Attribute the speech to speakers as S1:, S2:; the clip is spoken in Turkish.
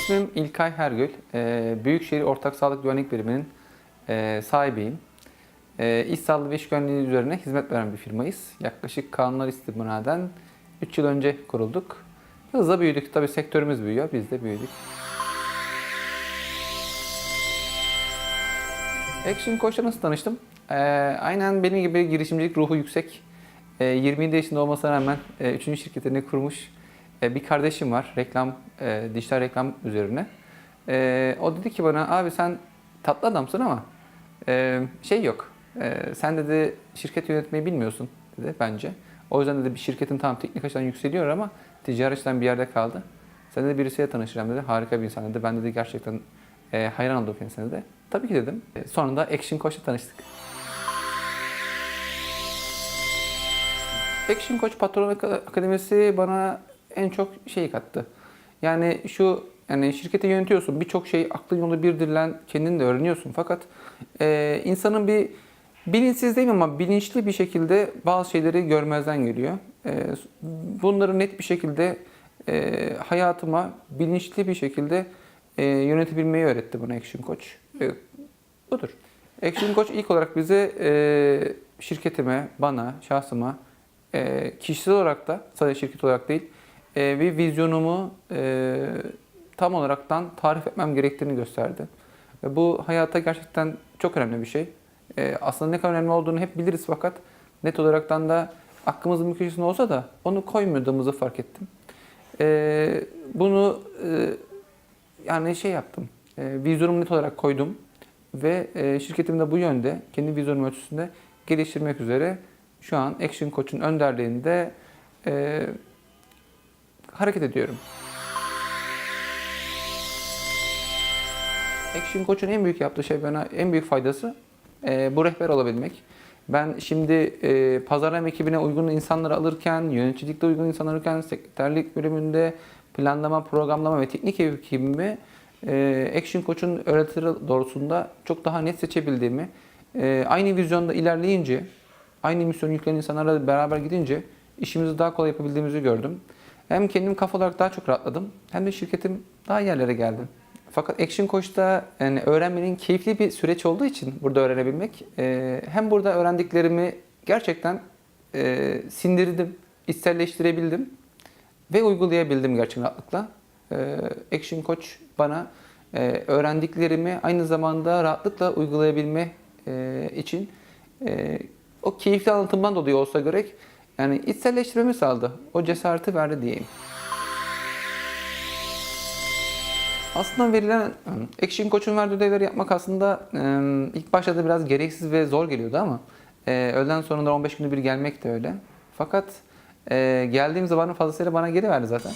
S1: İsmim İlkay Hergül. Ee, Büyükşehir Ortak Sağlık Güvenlik Biriminin e, sahibiyim. Ee, İş sağlığı ve iş güvenliği üzerine hizmet veren bir firmayız. Yaklaşık kanunlar istibnaden 3 yıl önce kurulduk. Hızla büyüdük. Tabii sektörümüz büyüyor, biz de büyüdük. Action Coach'la nasıl tanıştım? Ee, aynen benim gibi girişimcilik ruhu yüksek. Ee, 27 yaşında olmasına rağmen 3. şirketini kurmuş e, bir kardeşim var. Reklam, e, dijital reklam üzerine. E, o dedi ki bana abi sen tatlı adamsın ama e, şey yok. E, sen dedi şirket yönetmeyi bilmiyorsun dedi bence. O yüzden dedi bir şirketin tam teknik açıdan yükseliyor ama ticari açıdan bir yerde kaldı. Sen de birisiyle tanışacağım dedi. Harika bir insan dedi. Ben dedi gerçekten e, hayran oldum kendisine dedi. Tabii ki dedim. E, sonra da Action Coach'la tanıştık. Action Coach Patron Akademisi bana en çok şey kattı. Yani şu yani şirketi yönetiyorsun. Birçok şey aklın yolu birdir lan kendin de öğreniyorsun. Fakat e, insanın bir bilinçsiz değil ama bilinçli bir şekilde bazı şeyleri görmezden geliyor. E, bunları net bir şekilde e, hayatıma bilinçli bir şekilde e, yönetebilmeyi öğretti bana Action Coach. E, budur. Action Coach ilk olarak bize e, şirketime, bana, şahsıma e, kişisel olarak da sadece şirket olarak değil e, bir vizyonumu e, tam olaraktan tarif etmem gerektiğini gösterdi. Ve bu hayata gerçekten çok önemli bir şey. E, aslında ne kadar önemli olduğunu hep biliriz fakat net olaraktan da aklımızın bir köşesinde olsa da onu koymadığımızı fark ettim. E, bunu e, yani şey yaptım. E, vizyonumu net olarak koydum ve e, şirketimi de bu yönde kendi vizyonum ölçüsünde geliştirmek üzere şu an Action Coach'un önderliğinde e, hareket ediyorum. Action Coach'un en büyük yaptığı şey bana en büyük faydası e, bu rehber olabilmek. Ben şimdi e, pazarlama ekibine uygun insanları alırken, yöneticilikte uygun insanları alırken, sekreterlik bölümünde planlama, programlama ve teknik ekibimi e, Action Coach'un öğretileri doğrultusunda çok daha net seçebildiğimi, e, aynı vizyonda ilerleyince, aynı misyon yüklenen insanlarla beraber gidince işimizi daha kolay yapabildiğimizi gördüm. Hem kendim kafa olarak daha çok rahatladım hem de şirketim daha yerlere geldi. Fakat Action Coach'ta yani öğrenmenin keyifli bir süreç olduğu için burada öğrenebilmek e, hem burada öğrendiklerimi gerçekten e, sindirdim, içselleştirebildim ve uygulayabildim gerçekten rahatlıkla. E, Action Coach bana e, öğrendiklerimi aynı zamanda rahatlıkla uygulayabilme e, için e, o keyifli anlatımdan dolayı olsa gerek yani içselleştirmemi sağladı. O cesareti verdi diyeyim. Aslında verilen Action Coach'un verdiği ödevleri yapmak aslında ilk başta da biraz gereksiz ve zor geliyordu ama e, öğleden sonra 15 günde bir gelmek de öyle. Fakat geldiğim zamanın fazlasıyla bana geri verdi zaten.